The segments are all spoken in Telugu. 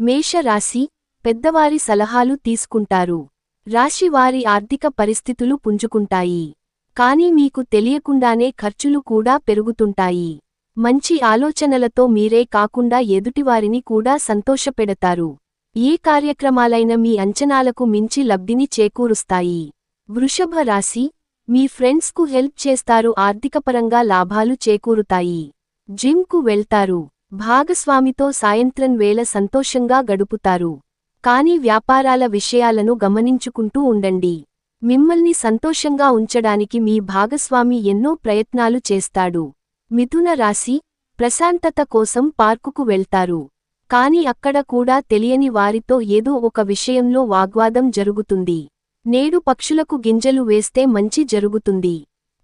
మేషరాశి పెద్దవారి సలహాలు తీసుకుంటారు. రాశివారి ఆర్థిక పరిస్థితులు పుంజుకుంటాయి. కానీ మీకు తెలియకుండానే ఖర్చులు కూడా పెరుగుతుంటాయి. మంచి ఆలోచనలతో మీరే కాకుండా ఎదుటివారిని కూడా సంతోషపెడతారు. ఏ కార్యక్రమాలైన మీ అంచనాలకు మించి లబ్ధిని చేకూరుస్తాయి. వృషభ రాశి మీ ఫ్రెండ్స్కు హెల్ప్ చేస్తారు ఆర్థికపరంగా లాభాలు చేకూరుతాయి. జిమ్కు వెళ్తారు. భాగస్వామితో సాయంత్రం వేళ సంతోషంగా గడుపుతారు. కానీ వ్యాపారాల విషయాలను గమనించుకుంటూ ఉండండి. మిమ్మల్ని సంతోషంగా ఉంచడానికి మీ భాగస్వామి ఎన్నో ప్రయత్నాలు చేస్తాడు. మిథున రాశి ప్రశాంతత కోసం పార్కుకు వెళ్తారు. కాని అక్కడ కూడా తెలియని వారితో ఏదో ఒక విషయంలో వాగ్వాదం జరుగుతుంది. నేడు పక్షులకు గింజలు వేస్తే మంచి జరుగుతుంది.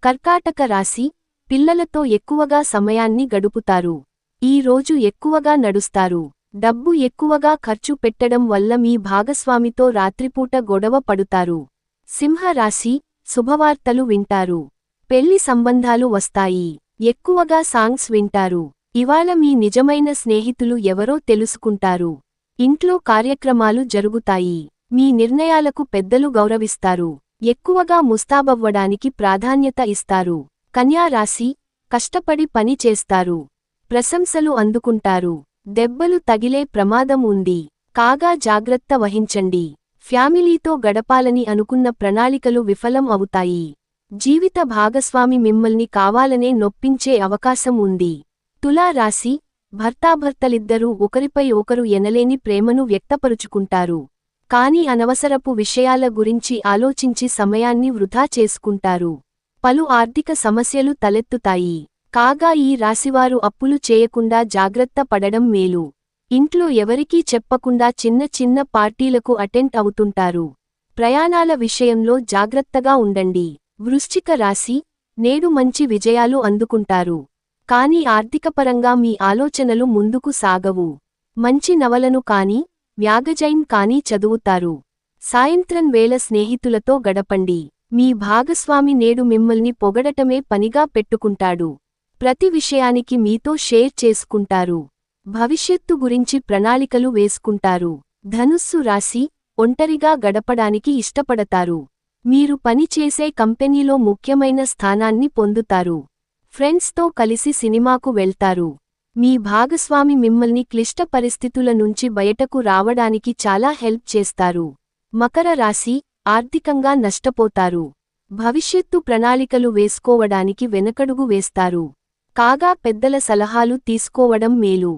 కర్కాటక రాశి పిల్లలతో ఎక్కువగా సమయాన్ని గడుపుతారు. ఈ రోజు ఎక్కువగా నడుస్తారు. డబ్బు ఎక్కువగా ఖర్చు పెట్టడం వల్ల మీ భాగస్వామితో రాత్రిపూట గొడవ పడుతారు. సింహరాశి శుభవార్తలు వింటారు. పెళ్ళి సంబంధాలు వస్తాయి. ఎక్కువగా సాంగ్స్ వింటారు. ఇవాళ మీ నిజమైన స్నేహితులు ఎవరో తెలుసుకుంటారు. ఇంట్లో కార్యక్రమాలు జరుగుతాయి. మీ నిర్ణయాలకు పెద్దలు గౌరవిస్తారు. ఎక్కువగా ముస్తాబవ్వడానికి ప్రాధాన్యత ఇస్తారు. కన్యారాశి కష్టపడి పని చేస్తారు. ప్రశంసలు అందుకుంటారు. దెబ్బలు తగిలే ప్రమాదం ఉంది. కాగా జాగ్రత్త వహించండి. ఫ్యామిలీతో గడపాలని అనుకున్న ప్రణాళికలు విఫలం అవుతాయి. జీవిత భాగస్వామి మిమ్మల్ని కావాలనే నొప్పించే అవకాశం ఉంది. తులా రాశి భర్తాభర్తలిద్దరూ ఒకరిపై ఒకరు ఎనలేని ప్రేమను వ్యక్తపరుచుకుంటారు. కాని అనవసరపు విషయాల గురించి ఆలోచించి సమయాన్ని వృధా చేసుకుంటారు. పలు ఆర్థిక సమస్యలు తలెత్తుతాయి. కాగా ఈ రాశివారు అప్పులు చేయకుండా జాగ్రత్త పడడం మేలు. ఇంట్లో ఎవరికీ చెప్పకుండా చిన్న చిన్న పార్టీలకు అటెండ్ అవుతుంటారు. ప్రయాణాల విషయంలో జాగ్రత్తగా ఉండండి. వృశ్చిక రాశి నేడు మంచి విజయాలు అందుకుంటారు. కాని ఆర్థికపరంగా మీ ఆలోచనలు ముందుకు సాగవు. మంచి నవలను కాని మ్యాగజైన్ కాని చదువుతారు. సాయంత్రం వేళ స్నేహితులతో గడపండి. మీ భాగస్వామి నేడు మిమ్మల్ని పొగడటమే పనిగా పెట్టుకుంటాడు. ప్రతి విషయానికి మీతో షేర్ చేసుకుంటారు. భవిష్యత్తు గురించి ప్రణాళికలు వేసుకుంటారు. ధనుస్సు రాశి ఒంటరిగా గడపడానికి ఇష్టపడతారు. మీరు పనిచేసే కంపెనీలో ముఖ్యమైన స్థానాన్ని పొందుతారు. ఫ్రెండ్స్తో కలిసి సినిమాకు వెళ్తారు. మీ భాగస్వామి మిమ్మల్ని క్లిష్ట పరిస్థితుల నుంచి బయటకు రావడానికి చాలా హెల్ప్ చేస్తారు. మకర రాశి ఆర్థికంగా నష్టపోతారు. భవిష్యత్తు ప్రణాళికలు వేసుకోవడానికి వెనకడుగు వేస్తారు. కాగా పెద్దల సలహాలు తీసుకోవడం మేలు.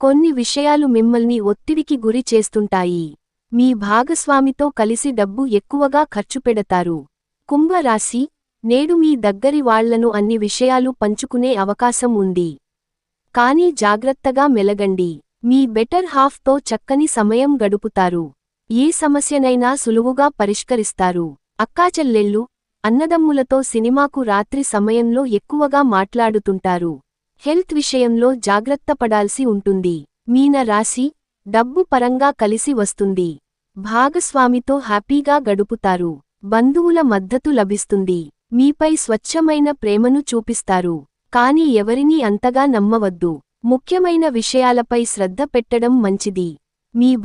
కొన్ని విషయాలు మిమ్మల్ని ఒత్తిడికి గురి చేస్తుంటాయి. మీ భాగస్వామితో కలిసి డబ్బు ఎక్కువగా ఖర్చు పెడతారు. కుంభరాశి నేడు మీ దగ్గరి వాళ్ళను అన్ని విషయాలు పంచుకునే అవకాశం ఉంది. కానీ జాగ్రత్తగా మెలగండి. మీ బెటర్ హాఫ్తో చక్కని సమయం గడుపుతారు. ఏ సమస్యనైనా సులువుగా పరిష్కరిస్తారు. అక్కాచెల్లెళ్ళు అన్నదమ్ములతో సినిమాకు రాత్రి సమయంలో ఎక్కువగా మాట్లాడుతుంటారు. హెల్త్ విషయంలో జాగ్రత్త పడాల్సి ఉంటుంది. మీన రాశి డబ్బు పరంగా కలిసి వస్తుంది. భాగస్వామితో హ్యాపీగా గడుపుతారు. బంధువుల మద్దతు లభిస్తుంది. మీపై స్వచ్ఛమైన ప్రేమను చూపిస్తారు. కాని ఎవరినీ అంతగా నమ్మవద్దు. ముఖ్యమైన విషయాలపై శ్రద్ధ పెట్టడం మంచిది. మీ